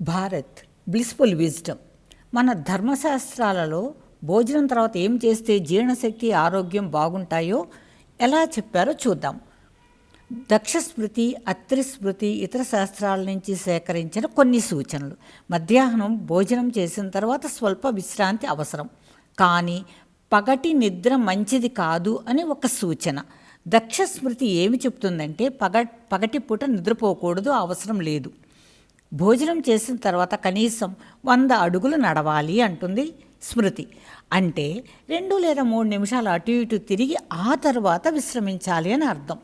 Bharat blissful wisdom మన ధర్మశాస్త్రాలలో భోజనం తర్వాత ఏం చేస్తే జీర్ణశక్తి ఆరోగ్యం బాగుంటాయో ఎలా చెప్పారో చూద్దాం. దక్ష స్మృతి అత్రి స్మృతి ఇతర శాస్త్రాల నుంచి సేకరించిన కొన్ని సూచనలు. మధ్యాహ్నం భోజనం చేసిన తర్వాత స్వల్ప విశ్రాంతి అవసరం. కానీ పగటి నిద్ర మంచిది కాదు అని ఒక సూచన. దక్ష స్మృతి ఏమి చెప్తుందంటే పగ పగటి పూట నిద్రపోకూడదు అవసరం లేదు. భోజనం చేసిన తర్వాత కనీసం వంద అడుగులు నడవాలి అంటుంది స్మృతి. అంటే రెండు లేదా మూడు నిమిషాలు అటు ఇటు తిరిగి ఆ తర్వాత విశ్రమించాలి అని అర్థం.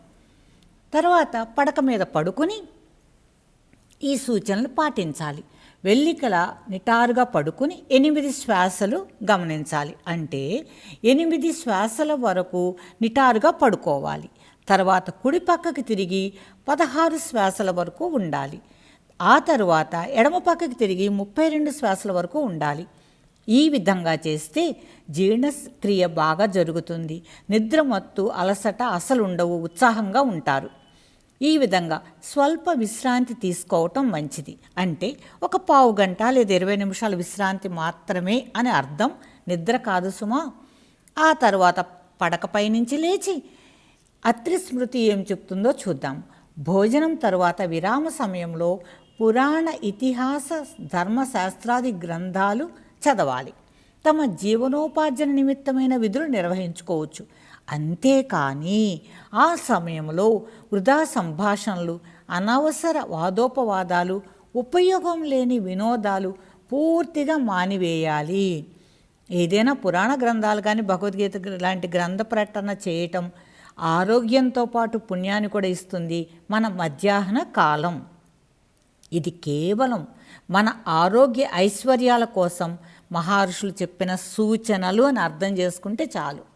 తర్వాత పడక మీద పడుకొని ఈ సూచనలు పాటించాలి. వెల్లికల నిటారుగా పడుకుని ఎనిమిది శ్వాసలు గమనించాలి. అంటే ఎనిమిది శ్వాసల వరకు నిటారుగా పడుకోవాలి. తర్వాత కుడి పక్కకి తిరిగి పదహారు శ్వాసల వరకు ఉండాలి. ఆ తరువాత ఎడమ పక్కకి తిరిగి ముప్పై రెండు శ్వాసల వరకు ఉండాలి. ఈ విధంగా చేస్తే జీర్ణక్రియ బాగా జరుగుతుంది. నిద్ర మత్తు అలసట అసలు ఉండవు ఉత్సాహంగా ఉంటారు. ఈ విధంగా స్వల్ప విశ్రాంతి తీసుకోవటం మంచిది. అంటే ఒక పావు గంట లేదా ఇరవై నిమిషాల విశ్రాంతి మాత్రమే అని అర్థం. నిద్ర కాదు సుమా. ఆ తర్వాత పడకపై నుంచి లేచి అత్రి స్మృతి ఏం చెప్తుందో చూద్దాం. భోజనం తరువాత విరామ సమయంలో పురాణ ఇతిహాస ధర్మశాస్త్రాది గ్రంథాలు చదవాలి. తమ జీవనోపార్జన నిమిత్తమైన విధులు నిర్వహించుకోవచ్చు. అంతేకాని ఆ సమయంలో వృధా సంభాషణలు అనవసర వాదోపవాదాలు ఉపయోగం లేని వినోదాలు పూర్తిగా మానివేయాలి. ఏదైనా పురాణ గ్రంథాలు కానీ భగవద్గీత లాంటి గ్రంథ ప్రకటన చేయటం ఆరోగ్యంతో పాటు పుణ్యాన్ని కూడా ఇస్తుంది మన మధ్యాహ్న కాలం. ఇది కేవలం మన ఆరోగ్య ఐశ్వర్యాల కోసం మహర్షులు చెప్పిన సూచనలు అని అర్థం చేసుకుంటే చాలు.